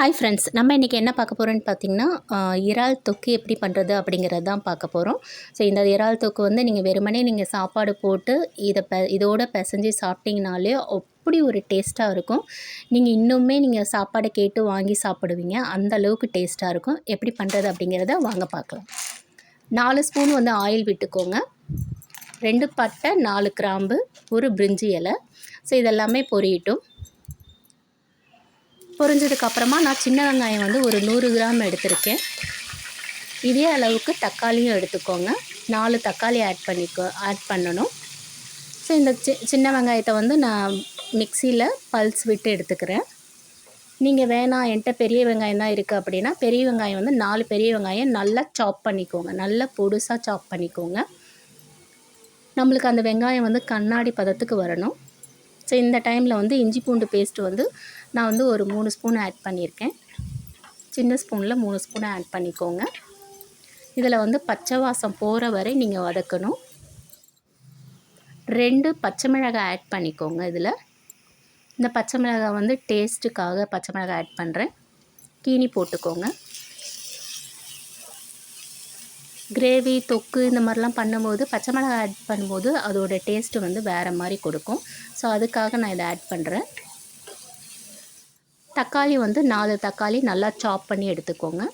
Hi friends நம்ம இன்றைக்கி என்ன பார்க்க போகிறோன்னு பார்த்தீங்கன்னா இறால் தொக்கு எப்படி பண்ணுறது அப்படிங்கிறது தான் பார்க்க போகிறோம் ஸோ இந்த இறால் தொக்கு வந்து நீங்கள் வெறுமனே நீங்கள் சாப்பாடு போட்டு இதை பெ இதோட பிசைஞ்சு சாப்பிட்டீங்கனாலே அப்படி ஒரு டேஸ்ட்டாக இருக்கும். நீங்கள் இன்னுமே நீங்கள் சாப்பாடை கேட்டு வாங்கி சாப்பிடுவீங்க. அந்த அளவுக்கு டேஸ்ட்டாக இருக்கும். எப்படி பண்ணுறது அப்படிங்கிறத வாங்க பார்க்கலாம். நாலு ஸ்பூன் வந்து ஆயில் விட்டுக்கோங்க. ரெண்டு பட்டை நாலு கிராம்பு ஒரு பிரிஞ்சி இலை. ஸோ இதெல்லாமே பொரியட்டும். பொரிஞ்சதுக்கு அப்புறமா நான் சின்ன வெங்காயம் வந்து ஒரு நூறு கிராம் எடுத்திருக்கேன். இதே அளவுக்கு தக்காளியும் எடுத்துக்கோங்க. நாலு தக்காளி ஆட் பண்ணிக்கோ ஆட் பண்ணணும். ஸோ இந்த சி சின்ன வெங்காயத்தை வந்து நான் மிக்சியில் பல்ஸ் விட்டு எடுத்துக்கிறேன். நீங்கள் வேணாம் என்கிட்ட பெரிய வெங்காயம் தான் இருக்குது அப்படின்னா பெரிய வெங்காயம் வந்து நாலு பெரிய வெங்காயம் நல்லா சாப் பண்ணிக்கோங்க. நல்லா பொடுசாக சாப் பண்ணிக்கோங்க. நம்மளுக்கு அந்த வெங்காயம் வந்து கண்ணாடி பதத்துக்கு வரணும். ஸோ இந்த டைமில் வந்து இஞ்சி பூண்டு பேஸ்ட்டு வந்து நான் வந்து ஒரு மூணு ஸ்பூன் ஆட் பண்ணியிருக்கேன். சின்ன ஸ்பூனில் மூணு ஸ்பூன் ஆட் பண்ணிக்கோங்க. இதில் வந்து பச்சை வாசம் போகிற வரை நீங்கள் வதக்கணும். ரெண்டு பச்சை மிளகாய் ஆட் பண்ணிக்கோங்க இதில். இந்த பச்சை மிளகாய் வந்து டேஸ்ட்டுக்காக பச்சை மிளகாய் ஆட் பண்ணுறேன் கீனி போட்டுக்கோங்க. கிரேவி தொக்கு இந்த மாதிரிலாம் பண்ணும்போது பச்சை மிளகாய் ஆட் பண்ணும்போது அதோட டேஸ்ட்டு வந்து வேறு மாதிரி கொடுக்கும். ஸோ அதுக்காக நான் இதை ஆட் பண்ணுறேன் தக்காளி வந்து நாலு தக்காளி நல்லா சாப் பண்ணி எடுத்துக்கோங்க.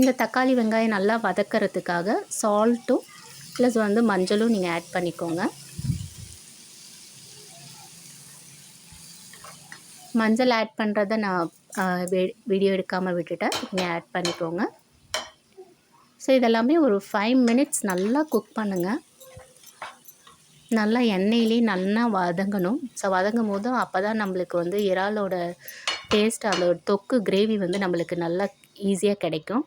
இந்த தக்காளி வெங்காயம் நல்லா வதக்கிறதுக்காக சால்ட்டும் ப்ளஸ் வந்து மஞ்சளும் நீங்கள் ஆட் பண்ணிக்கோங்க. மஞ்சள் ஆட் பண்ணுறத நான் வீடியோ எடுக்காமல் விட்டுட்டேன். நீங்கள் ஆட் பண்ணிக்கோங்க. ஸோ இதெல்லாமே ஒரு ஃபைவ் மினிட்ஸ் நல்லா குக் பண்ணுங்கள் நல்லா எண்ணெயிலே நல்லா வதங்கணும். ஸோ வதங்கும் போது அப்போ தான் நம்மளுக்கு வந்து இறாலோட டேஸ்ட் அதோட தொக்கு கிரேவி வந்து நம்மளுக்கு நல்லா ஈஸியாக கிடைக்கும்.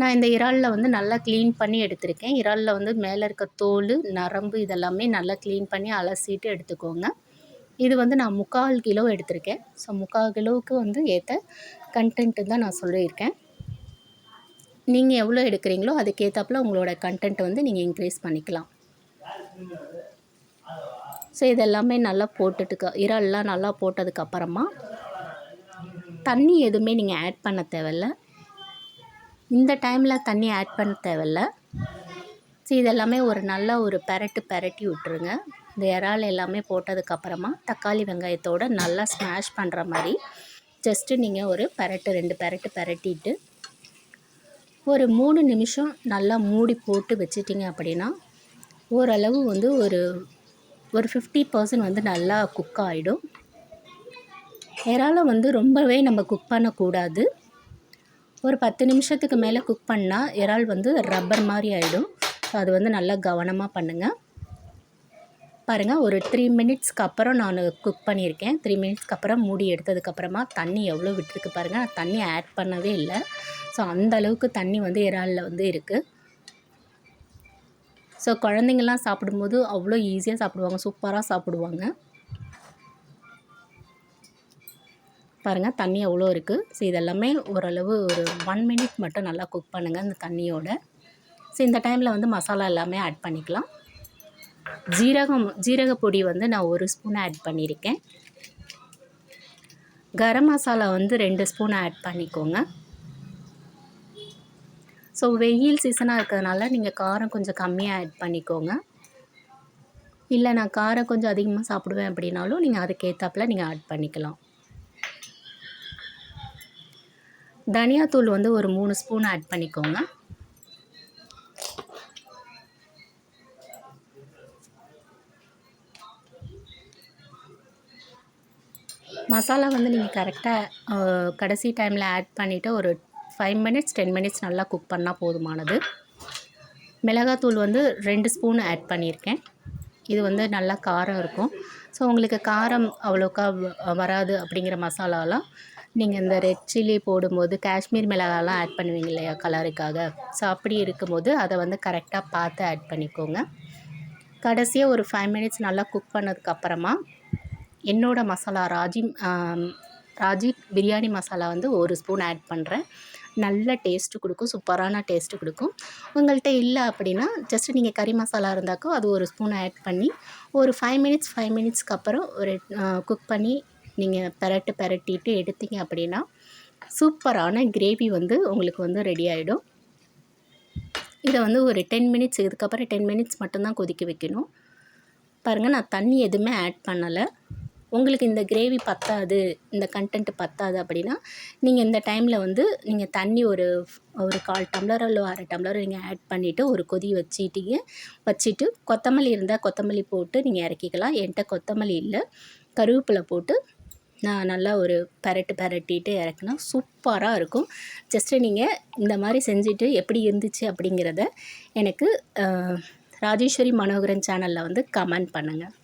நான் இந்த இறாலில் வந்து நல்லா க்ளீன் பண்ணி எடுத்திருக்கேன். இறாலில் வந்து மேலே இருக்க தோல் நரம்பு இதெல்லாமே நல்லா க்ளீன் பண்ணி அலசிட்டு எடுத்துக்கோங்க. இது வந்து நான் முக்கால் கிலோ எடுத்திருக்கேன். ஸோ முக்கால் கிலோவுக்கு வந்து ஏற்ற கண்டென்ட்டு தான் நான் சொல்லியிருக்கேன். நீங்கள் எவ்வளோ எடுக்கிறீங்களோ அதுக்கேற்றாப்புல உங்களோட கண்டென்ட் வந்து நீங்கள் இன்க்ரீஸ் பண்ணிக்கலாம். ஸோ இதெல்லாமே நல்லா போட்டுட்டுக்க. இறால்லாம் நல்லா போட்டதுக்கப்புறமா தண்ணி எதுவுமே நீங்கள் ஆட் பண்ண தேவையில்ல. இந்த டைமில் தண்ணி ஆட் பண்ண தேவையில்ல. ஸோ இதெல்லாமே ஒரு நல்ல ஒரு பெரட்டு பெரட்டி விட்டுருங்க. இந்த இறால் எல்லாமே போட்டதுக்கப்புறமா தக்காளி வெங்காயத்தோடு நல்லா ஸ்மாஷ் பண்ணுற மாதிரி ஜஸ்ட்டு நீங்கள் ஒரு பெரட்டு ரெண்டு பெரட்டு பெரட்டிட்டு ஒரு மூணு நிமிஷம் நல்லா மூடி போட்டு வச்சிட்டிங்க அப்படின்னா ஓரளவு வந்து ஒரு ஒரு ஃபிஃப்டி பர்சன்ட் வந்து நல்லா குக் ஆகிடும் இறாலை வந்து ரொம்பவே நம்ம குக் பண்ணக்கூடாது. ஒரு பத்து நிமிஷத்துக்கு மேலே குக் பண்ணால் இறால் வந்து ரப்பர் மாதிரி ஆகிடும் ஸோ அது வந்து நல்லா கவனமாக பண்ணுங்கள் பாருங்கள் ஒரு த்ரீ மினிட்ஸ்க்கு அப்புறம் நான் குக் பண்ணியிருக்கேன். த்ரீ மினிட்ஸ்க்கு அப்புறம் மூடி எடுத்ததுக்கப்புறமா தண்ணி எவ்வளோ விட்டுருக்கு பாருங்கள் நான் தண்ணி ஆட் பண்ணவே இல்லை. ஸோ அந்த அளவுக்கு தண்ணி வந்து இறாலில் வந்து இருக்குது ஸோ குழந்தைங்கள்லாம் சாப்பிடும்போது அவ்வளோ ஈஸியாக சாப்பிடுவாங்க சூப்பராக சாப்பிடுவாங்க. பாருங்கள் தண்ணி அவ்வளோ இருக்குது ஸோ இதெல்லாமே ஓரளவு ஒரு ஒன் மினிட் மட்டும் நல்லா குக் பண்ணுங்கள் இந்த தண்ணியோட. ஸோ இந்த டைமில் வந்து மசாலா எல்லாமே ஆட் பண்ணிக்கலாம். ஜீரகம் ஜீரக பொடி வந்து நான் ஒரு ஸ்பூன் ஆட் பண்ணியிருக்கேன். கரம் மசாலா வந்து ரெண்டு ஸ்பூன் ஆட் பண்ணிக்கோங்க. ஸோ வெயில் சீசனாக இருக்கிறதுனால நீங்கள் காரம் கொஞ்சம் கம்மியாக ஆட் பண்ணிக்கோங்க. இல்லை நான் காரம் கொஞ்சம் அதிகமாக சாப்பிடுவேன் அப்படின்னாலும் நீங்கள் அதுக்கேற்றாப்புல நீங்கள் ஆட் பண்ணிக்கலாம். தனியாத்தூள் வந்து ஒரு மூணு ஸ்பூன் ஆட் பண்ணிக்கோங்க. மசாலா வந்து நீங்கள் கரெக்டாக கடைசி டைமில் ஆட் பண்ணிவிட்டு ஒரு ஃபைவ் மினிட்ஸ் டென் மினிட்ஸ் நல்லா குக் பண்ணால் போதுமானது. மிளகாத்தூள் வந்து ரெண்டு ஸ்பூன் ஆட் பண்ணியிருக்கேன். இது வந்து நல்லா காரம் இருக்கும். ஸோ உங்களுக்கு காரம் அவ்வளோக்கா வ- வராது அப்படிங்கிற மசாலாலாம் நீங்கள் இந்த ரெட் சில்லி போடும்போது காஷ்மீர் மிளகாலாம் ஆட் பண்ணுவீங்க இல்லையா கலருக்காக ஸோ அப்படி இருக்கும்போது அதை வந்து கரெக்டாக பார்த்து ஆட் பண்ணிக்கோங்க. கடைசியாக ஒரு ஃபைவ் மினிட்ஸ் நல்லா குக் பண்ணதுக்கப்புறமா என்னோடய மசாலா ராஜி ராஜி பிரியாணி மசாலா வந்து ஒரு ஸ்பூன் ஆட் பண்ணுறேன் நல்ல டேஸ்ட்டு கொடுக்கும் சூப்பரான டேஸ்ட்டு கொடுக்கும். உங்கள்கிட்ட இல்லை அப்படின்னா ஜஸ்ட் நீங்கள் கறி மசாலா இருந்தாக்கோ அது ஒரு ஸ்பூன் ஆட் பண்ணி ஒரு ஃபைவ் மினிட்ஸ் ஃபைவ் மினிட்ஸ்க்கு அப்புறம் ஒரு குக் பண்ணி நீங்கள் பெரட்டு பெரட்டிட்டு எடுத்தீங்க அப்படின்னா சூப்பரான கிரேவி வந்து உங்களுக்கு வந்து ரெடி ஆகிடும் இதை வந்து ஒரு டென் மினிட்ஸ் இதுக்கப்புறம் டென் மினிட்ஸ் மட்டும்தான் கொதிக்க வைக்கணும். பாருங்கள் நான் தண்ணி எதுவுமே ஆட் பண்ணலை. உங்களுக்கு இந்த கிரேவி பத்தாது இந்த கண்டென்ட் பத்தாது அப்படின்னா நீங்கள் இந்த டைமில் வந்து நீங்கள் தண்ணி ஒரு ஒரு கால் டம்ளர் இல்லை அரை டம்ளர் நீங்கள் ஆட் பண்ணிவிட்டு ஒரு கொதி வச்சுட்டீங்க வச்சுட்டு கொத்தமல்லி இருந்தால் கொத்தமல்லி போட்டு நீங்கள் இறக்கிக்கலாம். என்கிட்ட கொத்தமல்லி இல்லை. கருவேப்பிலை போட்டு நான் நல்லா ஒரு பரட்டு பரட்டிட்டு இறக்குனா சூப்பராக இருக்கும். ஜஸ்ட்டு நீங்கள் இந்த மாதிரி செஞ்சுட்டு எப்படி இருந்துச்சு அப்படிங்கிறத எனக்கு ராஜேஸ்வரி மனோகரன் சேனலில் வந்து கமெண்ட் பண்ணுங்கள்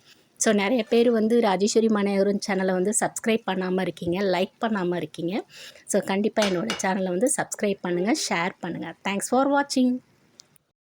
ஸோ நிறைய பேர் வந்து ராஜேஸ்வரி மனையரும் சேனலை வந்து சப்ஸ்கிரைப் பண்ணாமல் இருக்கீங்க லைக் பண்ணாமல் இருக்கீங்க. ஸோ கண்டிப்பாக என்னோடய சேனலை வந்து சப்ஸ்கிரைப் பண்ணுங்கள் ஷேர் பண்ணுங்கள் தேங்க்ஸ் ஃபார் வாட்சிங்